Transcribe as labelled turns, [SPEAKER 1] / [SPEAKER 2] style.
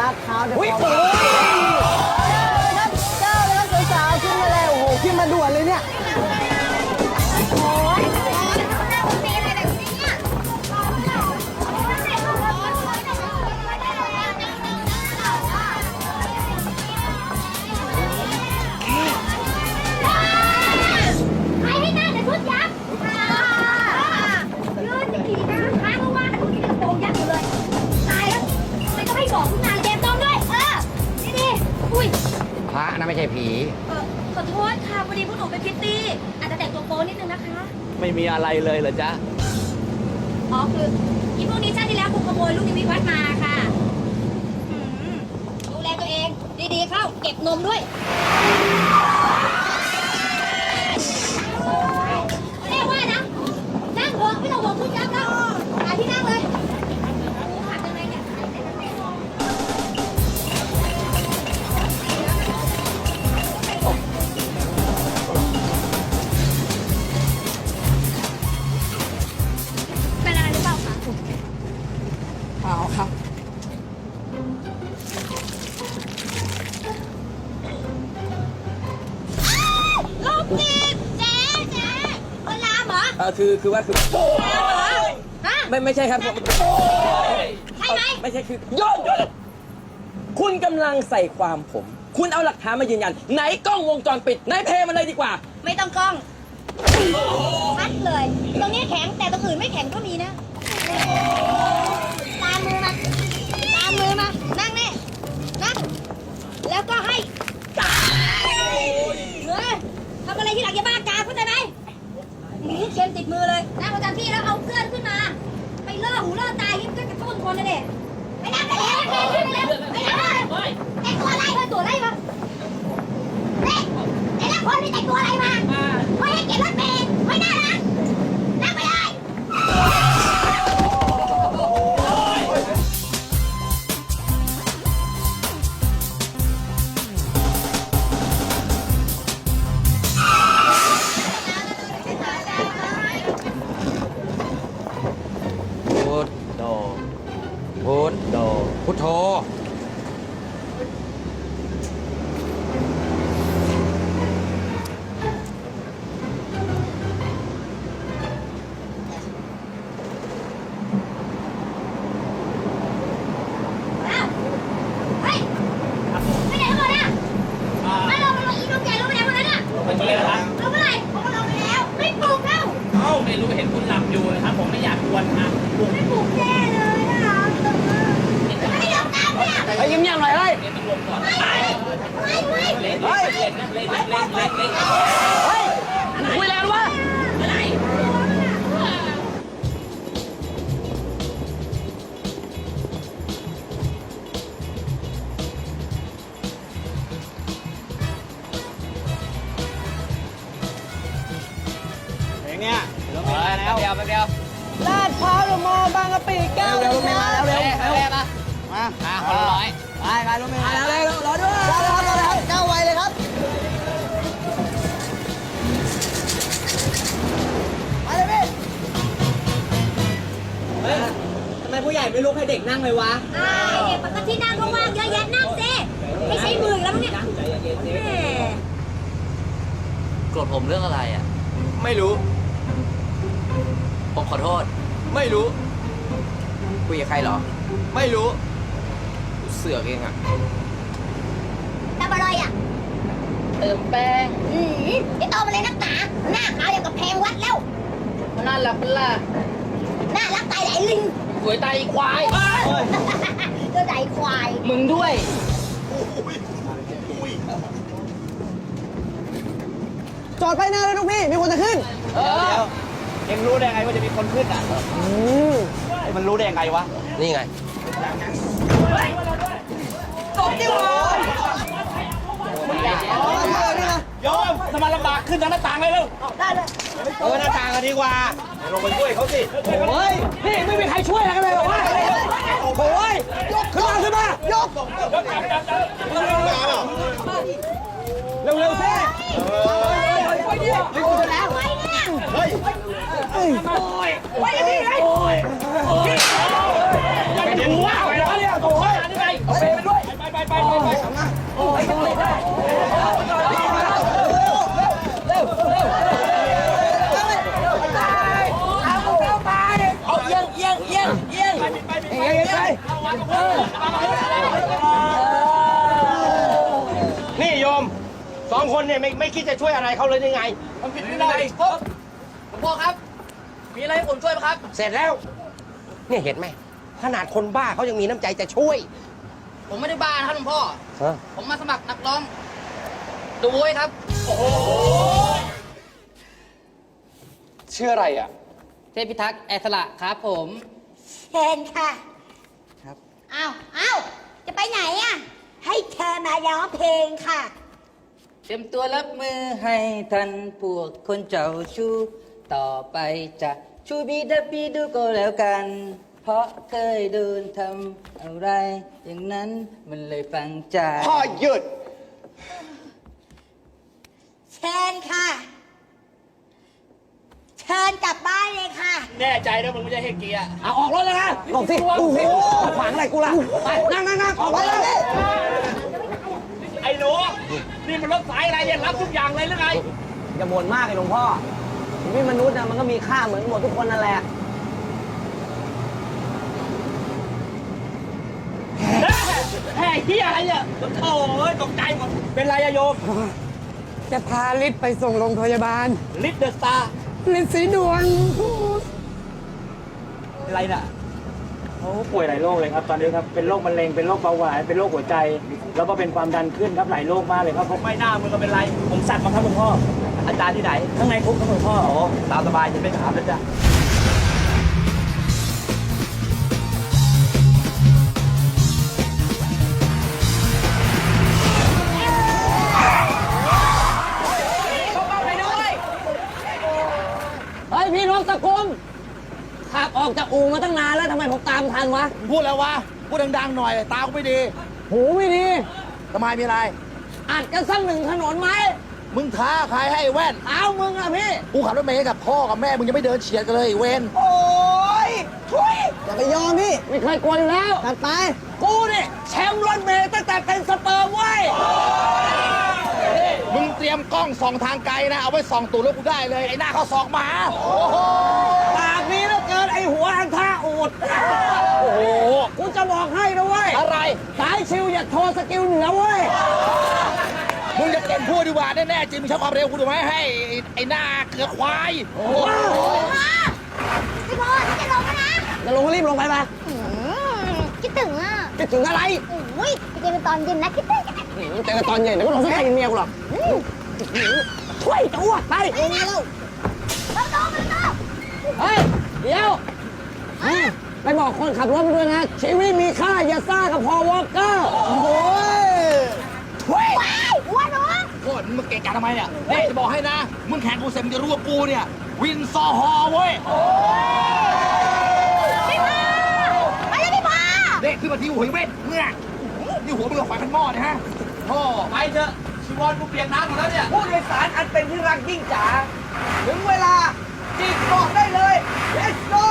[SPEAKER 1] ลาดพร้าวเดี๋ยว
[SPEAKER 2] อุ๊ย
[SPEAKER 1] ขอค
[SPEAKER 2] พระนะไม่ใช่ผี
[SPEAKER 3] เออขอโทษค่ะพอดีพวกหนูเป็นพริตตี้ อาจจะแต่งตัวโป๊นิดนึงนะคะ
[SPEAKER 4] ไม่มีอะไรเลยเหรอจ๊ะ
[SPEAKER 3] อ๋อคืออีพวกนี้ชาติที่แล้วคงขโมยลูกนิมิตวัดมาค่ะอืมดูแลตัวเอง ดีๆเข้าเก็บนมด้วยเรียกว่านะนั่งเถอะไม่ต้องห่วงชุดยักษ์แล้วหาที่นั่งเลย อเอ
[SPEAKER 2] อคือคือว่าคือ
[SPEAKER 3] ลามเหรอฮะ
[SPEAKER 2] ไม่ไม่ใช่ครับผม
[SPEAKER 3] ใช่ไหม
[SPEAKER 2] ไม่ใช่คือโยนโยนคุณกำลังใส่ความผม คุณเอาหลักฐานมายืนยัน ไหนกล้องวงจรปิด ไหนเพลงมันเลยดีกว่า
[SPEAKER 3] ไม่ต้องกล้องชัดเลย ตรงนี้แข็งแต่ตรงอื่นไม่แข็งก็มีนะ ตามมือมา ตามมือมา นั่งนี่นั่งแล้วก็ให้ตายเฮ้ยทำอะไรที่หลังอย่าบ้ากาเข้าใจไหมหนีเค็มติดมือเลย นั่งประจำที่แล้วเอาเพื่อนขึ้นมา ไปล่อหูล่อตายยิ่งก็กระตุ้นคนเลยเด็ไปนั่งกันแล้วเค็มขึ้นมาแล้วไปนั่งเลย แต่งตัวอะไรเออตัวอะไรมาเฮ้ยแต่ละคนมีแต่งตัวอะไรมาไม่ให้เก็บรถเมล์ไม่น่ารักนั่งไปเลย อนอะบปลุ
[SPEAKER 4] ก
[SPEAKER 3] ไม่ปลุกแน่
[SPEAKER 4] เลยนะคะ
[SPEAKER 3] ไม่ลงน้ำเนี่ย
[SPEAKER 2] ไอ้ยิ้มยังหน่อยเฮ้ย
[SPEAKER 4] เล่นมันลงก่อน
[SPEAKER 3] ไม่ไม่ไม่
[SPEAKER 4] เล่นเล่นเล่นเล่นเล่นเล่น อะ
[SPEAKER 2] ม
[SPEAKER 1] อบางกะปิเก้า
[SPEAKER 2] เร็วรถเมล์มาแล้วเร็ว
[SPEAKER 4] เร็ว เร็วมา
[SPEAKER 2] มา
[SPEAKER 4] อ่าคนละร้อย
[SPEAKER 2] ไปไปรถเมล์มาแล้วเร็วรอด้วย
[SPEAKER 1] รอเลยครับรอเลยครับก้าวไวเลยครับมาเลยพี่
[SPEAKER 2] เฮ้ยทำไมผู้ใหญ่ไม่ลุกให้เด็กนั่งเลยวะ
[SPEAKER 3] อ่าเด็กปกตินั่งก็ว่างเยอะแยะนั่งสิไม่ใช้มือแล้วมั้งเนี่ยแหม
[SPEAKER 5] โกรธผมเรื่องอะไรอะ
[SPEAKER 2] ไม่รู้
[SPEAKER 5] ผมขอโทษ
[SPEAKER 2] ไม่รู้
[SPEAKER 5] คุยกับใครเหรอ
[SPEAKER 2] ไม่รู้
[SPEAKER 5] เสือกเองอะ
[SPEAKER 3] ทำอะไรอะ
[SPEAKER 5] เติมแป้ง
[SPEAKER 3] อืมไอ้โตมาเลยนักหนา หน้าขาวอย่างกับแพงวัดแล้ว
[SPEAKER 5] น่ารักเป็นล่ะ
[SPEAKER 3] น่ารักตายไหนลิง
[SPEAKER 5] สวยตายควาย
[SPEAKER 3] ก็ไหนควาย
[SPEAKER 5] มึงด้วย
[SPEAKER 1] จอดไปหน้าเลยลูกพี่ มีคนจะขึ้น
[SPEAKER 5] เออ
[SPEAKER 4] เอ็งรู้ได้ไงว่าจะมีคนขึ้นอะ
[SPEAKER 1] อืม
[SPEAKER 4] ไอ้มันรู้ได้ยังไงวะ
[SPEAKER 5] นี่ไง
[SPEAKER 1] อ๋อเธอนี่นะ
[SPEAKER 4] โยมทำไมลำบากขึ้นทางหน้าต่างเลยเร็ว
[SPEAKER 1] ได้เลย
[SPEAKER 4] เออหน้าต่างกันดีกว่าลงไปช่วยเขาสิ
[SPEAKER 2] เฮ้ยนี่ไม่มีใครช่วยอะไรกันเลยเหรอวะโอ้ยยกขึ้นมาขึ้นมายกเร็วๆสิ
[SPEAKER 3] โอ้แล้ว ไปกันดี
[SPEAKER 4] เลย
[SPEAKER 3] อย่า
[SPEAKER 4] เป็นหัวไปแล้วเนี่ยโอ้ยไปไป
[SPEAKER 2] ไปไปไปไปไปไปไปไยได้
[SPEAKER 6] นี่โยมสองคนเนี่ยไม่ไม่คิดจะช่วยอะไรเขาเลยยังไง
[SPEAKER 2] มันผิดวินัยครับ
[SPEAKER 5] หลวงพ่อครับ มีอะไรให้ผมช่วยไหมครับ
[SPEAKER 6] เสร็จแล้ว เนี่ยเห็นไหมขนาดคนบ้าเขายังมีน้ำใจจะช่วย
[SPEAKER 5] ผมไม่ได้บ้านะครับหลวงพ่อ
[SPEAKER 6] ฮะ
[SPEAKER 5] ผมมาสมัครนักร้องดูโว้ยครับ
[SPEAKER 6] ชื่ออะไรอะ
[SPEAKER 5] เทพิทักษ์แอสละครับผม
[SPEAKER 3] เชิญค่ะ ครับ อ้าว อ้าว จะไปไหนอะ ให้เธอมาร้องเพลงค่ะ
[SPEAKER 5] เตรียมตัวรับมือให้ทันพวกคนเจ้าชู้ ต่อไปจะชูบีดับบีดูก็แล้วกัน เพราะเคยโดนทำอะไร อย่างนั้นมันเลยฟังใจ
[SPEAKER 6] พ่อหยุด
[SPEAKER 3] เชิญค่ะ เชิญกลับบ้านเลยค่ะ
[SPEAKER 4] แน่ใจนะมึงไม่ใช่เฮกเกียร์
[SPEAKER 2] เอาออกรถเลยนะหลบสิโอ้โหขวางอะไรกูล่ะไปนั่งนั่งนั่งออกรถเลย
[SPEAKER 4] ไอ้หนูนี่มันรถสายอะไรเนี่ยรับทุกอย่างเลยหรือไง
[SPEAKER 1] อย่าบ่นมากเลยหลวงพ่อ ชีวิตมนุษย์นะมันก็มีค่าเหมือนหมดทุกคนนั่นแหละ
[SPEAKER 4] แห่เฮียอะไรเนี่ยโถ่เอ้ยตกใจหมด เป็นไรอะโยม
[SPEAKER 7] จะพาลิศไปส่งโรงพยาบาล
[SPEAKER 4] ลิฟต์เดอะสตาร์
[SPEAKER 7] ลิศสีดวง
[SPEAKER 4] อะไรน่ะ
[SPEAKER 8] เขาป่วยหลายโรคเลยครับตอนนี้ครับเป็นโรคมะเร็งเป็นโรคเบาหวานเป็นโรคหัวใจ แล้วก็เป็นความดันขึ้นครับหลายโรคมากเลยครับเขา
[SPEAKER 4] ไม่น่ามึงก็เป็นไรผมสักมาครับหลวงพ่อ อาจารย์ที่ไหน
[SPEAKER 8] ข้างในคุกครับหลวงพ่อ
[SPEAKER 4] โอ้ตามสบายจะไม่ถามแล้วจ้ะ
[SPEAKER 1] เฮ้ยพี่นกตะกุมขับออกจากอู่มาตั้งนานแล้วทำไมผมตามทันวะ
[SPEAKER 9] พูดแล้ววะ พูดดังๆหน่อย ตากูไม่ดี
[SPEAKER 1] หูไม่ดี
[SPEAKER 9] ทำไมมีอะไร
[SPEAKER 1] อัดกันสักหนึ่งถนนไหม
[SPEAKER 9] มึงท้าใครให้ไอ้แว่น
[SPEAKER 1] เอามึงอะพี่
[SPEAKER 9] กูขับรถเมล์กับพ่อกับแม่ มึงยังไม่เดินเฉียดกันเลยไอ้เวน
[SPEAKER 1] โอ้ยทุยอย่าไปยอมพี่ไม่เคยกลัวอยู่แล้ว ตัดไป กูนี่แชมป์รถเมล์ตั้งแต่เป็นสเปิร์มเว้ย
[SPEAKER 9] มึงเตรียมกล้องส่องทางไกลนะ เอาไว้ส่องตูดรถกูได้เลย ไอ้หน้าเขาสอกหมา
[SPEAKER 1] ปากนี้แล้วเกินไอหัวอันท่าอูด
[SPEAKER 9] โอ้โห
[SPEAKER 1] กูจะบอกให้นะเว้ย
[SPEAKER 9] อะไร
[SPEAKER 1] สายชิวอย่าโทรสกิลเหนือเว้ย
[SPEAKER 9] มึงจะเก่งพูดดีกว่าแน่ๆจริงมึงใช้ความเร็วกูดูไหมให้ไอ้ไอ้หน้าเกลือควาย
[SPEAKER 3] พี่พอจะลงแล้วนะ
[SPEAKER 1] จะลงรีบลงไปไป
[SPEAKER 3] อืมคิดถึงอะ
[SPEAKER 1] จะถึงอะไร
[SPEAKER 3] อุ้ยไปเจอกันตอนเย็นนะคิดถึงคิดถึง
[SPEAKER 1] เจอกันตอนเย็นเดี๋ยวก็โดนสักทีเมียกูหรอกช่วยจะอ้วกไป
[SPEAKER 3] ไปไงลูกมาโตมาโต
[SPEAKER 1] เฮ้ยเดี๋ยวไปบอกคนขับรถไปด้วยนะชีวิตมีค่าอย่าซ่ากับพอวอลเกอร์โอ้ยช่วย
[SPEAKER 3] ว้ายอ้วนเหรอ
[SPEAKER 9] โคตร มึงเก่งกันทำไมเนี่ยนี่จะบอกให้นะ มึงแข่งกูเสร็จมึงจะรู้ว่ากูเนี่ย วินซอฮอเว้ย
[SPEAKER 3] พี่พามาเลยพี่พา
[SPEAKER 9] เด็กขึ้นมาที่หัวไอ้เว้นเนี่ยนี่หัวมึงกับไฟเป็นหม้อเนี่ยฮะพ่อ
[SPEAKER 4] ไปเถอะชีวรกูเปียกน้ำหมดแล้วเนี่ย
[SPEAKER 2] ผู้โดยสารอันเป็นที่รักยิ่งจ๋าถึงเวลาจีบเกาะได้เลย let's go